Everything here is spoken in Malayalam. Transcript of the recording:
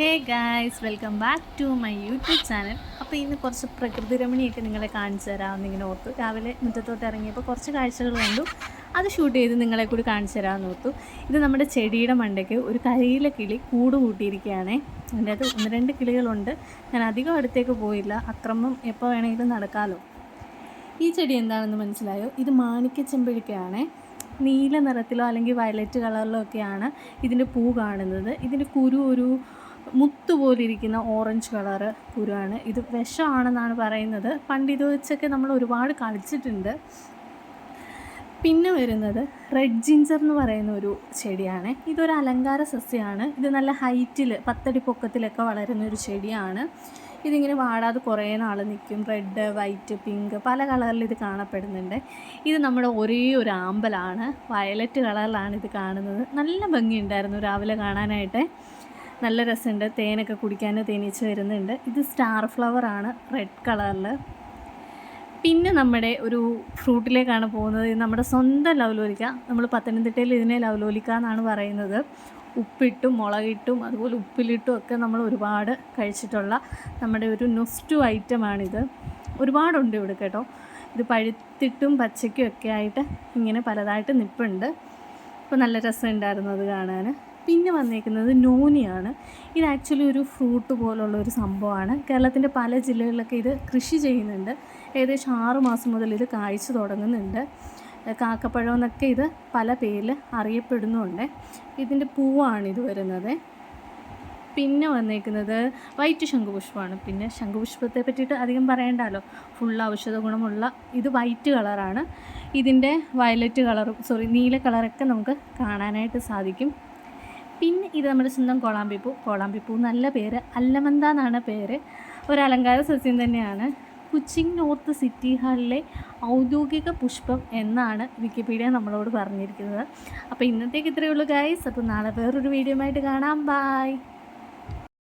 Hey guys welcome back to my YouTube channel അപ്പോൾ ഇന്ന് കുറച്ച് പ്രകൃതി രമണിയൊക്കെ നിങ്ങളെ കാണിച്ചു തരാമെന്ന് ഇങ്ങനെ ഓർത്തു. രാവിലെ മുറ്റത്തോട്ട് ഇറങ്ങിയപ്പോൾ കുറച്ച് കാഴ്ചകൾ കണ്ടു. അത് ഷൂട്ട് ചെയ്ത് നിങ്ങളെ കൂടി കാണിച്ചു തരാമെന്ന് ഓർത്തു. ഇത് നമ്മുടെ ചെടിയുടെ മണ്ടയ്ക്ക് ഒരു കരിയില കിളി കൂട് കൂട്ടിയിരിക്കുകയാണ്. അതിന്റെ അത് ഒന്ന് രണ്ട് കിളികളുണ്ട്. ഞാൻ അധികം അടുത്തേക്ക് പോയില്ല. അക്രമം എപ്പോൾ വേണമെങ്കിലും നടക്കാമല്ലോ ഈ ചെടി എന്താണെന്ന് മനസ്സിലായോ? ഇത് മാണിക്യ ചെമ്പഴുക്കയാണേ നീല നിറത്തിലോ അല്ലെങ്കിൽ വയലറ്റ് കളറിലോ ഒക്കെയാണ് ഇതിന്റെ പൂ കാണുന്നത്. ഇതിന്റെ കുരു ഒരു മുത്ത് പോലെ ഇരിക്കുന്ന ഓറഞ്ച് കളറ് കുരുവാണ് ഇത് വിഷമാണെന്നാണ് പറയുന്നത്. പണ്ട് ഇത് വെച്ചൊക്കെ നമ്മൾ ഒരുപാട് കളിച്ചിട്ടുണ്ട്. പിന്നെ വരുന്നത് റെഡ് ജിഞ്ചർ എന്ന് പറയുന്ന ഒരു ചെടിയാണ്. ഇതൊരു അലങ്കാര സസ്യമാണ് ഇത് നല്ല ഹൈറ്റിൽ പത്തടി പൊക്കത്തിലൊക്കെ വളരുന്ന ഒരു ചെടിയാണ്. ഇതിങ്ങനെ വാടാതെ കുറേ നാൾ നിൽക്കും റെഡ് വൈറ്റ് പിങ്ക് പല കളറിൽ ഇത് കാണപ്പെടുന്നുണ്ട്. ഇത് നമ്മുടെ ഒരേ ഒരു ആമ്പലാണ്. വയലറ്റ് കളറിലാണ് ഇത് കാണുന്നത്. നല്ല ഭംഗിയുണ്ടായിരുന്നു രാവിലെ കാണാനായിട്ട്. നല്ല രസമുണ്ട്. തേനൊക്കെ കുടിക്കാൻ തേനീച്ച വരുന്നുണ്ട്. ഇത് സ്റ്റാർ ഫ്ലവർ ആണ് റെഡ് കളറിൽ പിന്നെ നമ്മുടെ ഒരു ഫ്രൂട്ടിലേക്കാണ് പോകുന്നത്. നമ്മുടെ സ്വന്തം ലവലോലിക്ക നമ്മൾ പത്തനംതിട്ടയിൽ ഇതിനെ ലവലോലിക്ക എന്നാണ് പറയുന്നത്. ഉപ്പിട്ടും മുളകിട്ടും അതുപോലെ ഉപ്പിലിട്ടും ഒക്കെ നമ്മൾ ഒരുപാട് കഴിച്ചിട്ടുള്ള നമ്മുടെ ഒരു നൊസ്റ്റു ഐറ്റമാണിത് ഒരുപാടുണ്ട് ഇവിടെ കേട്ടോ. ഇത് പഴുത്തിട്ടും പച്ചയ്ക്കും ഒക്കെ ആയിട്ട് ഇങ്ങനെ പലതായിട്ട് നിൽപ്പുണ്ട് അപ്പോൾ നല്ല രസമുണ്ടായിരുന്നു അത് കാണാൻ പിന്നെ വന്നേക്കുന്നത് നോനിയാണ്. ഇത് ആക്ച്വലി ഒരു ഫ്രൂട്ട് പോലുള്ള ഒരു സംഭവമാണ്. കേരളത്തിന്റെ പല ജില്ലകളിലൊക്കെ ഇത് കൃഷി ചെയ്യുന്നുണ്ട്. ഏകദേശം ആറുമാസം മുതൽ ഇത് കായ്ച്ചു തുടങ്ങുന്നുണ്ട്. കാക്കപ്പഴം എന്നൊക്കെ ഇത് പല പേരിൽ അറിയപ്പെടുന്നുണ്ട്. ഇതിന്റെ പൂവാണ് ഇത് വരുന്നത്. പിന്നെ വന്നേക്കുന്നത് വൈറ്റ് ശംഖുപുഷ്പമാണ്. പിന്നെ ശംഖുപുഷ്പത്തെ പറ്റിയിട്ട് അധികം പറയണ്ടല്ലോ ഫുൾ ഔഷധ ഗുണമുള്ള ഇത് വൈറ്റ് കളറാണ് ഇതിന്റെ വയലറ്റ് കളറും സോറി നീല കളറൊക്കെ നമുക്ക് കാണാനായിട്ട് സാധിക്കും. പിന്നെ ഇത് നമ്മുടെ സ്വന്തം കോളാമ്പിപ്പൂ. കോളാമ്പിപ്പൂ നല്ല പേര്. അല്ലമന്ത എന്നാണ് പേര്. ഒരു അലങ്കാര സസ്യം തന്നെയാണ്. കുച്ചിങ് നോർത്ത് സിറ്റി ഹാളിലെ ഔദ്യോഗിക പുഷ്പം എന്നാണ് വിക്കിപീഡിയ നമ്മളോട് പറഞ്ഞിരിക്കുന്നത്. അപ്പോൾ ഇന്നത്തേക്ക് ഇത്രയേ ഉള്ളൂ ഗൈസ് അപ്പോൾ നാളെ വേറൊരു വീഡിയോ ആയിട്ട് കാണാം. ബായ്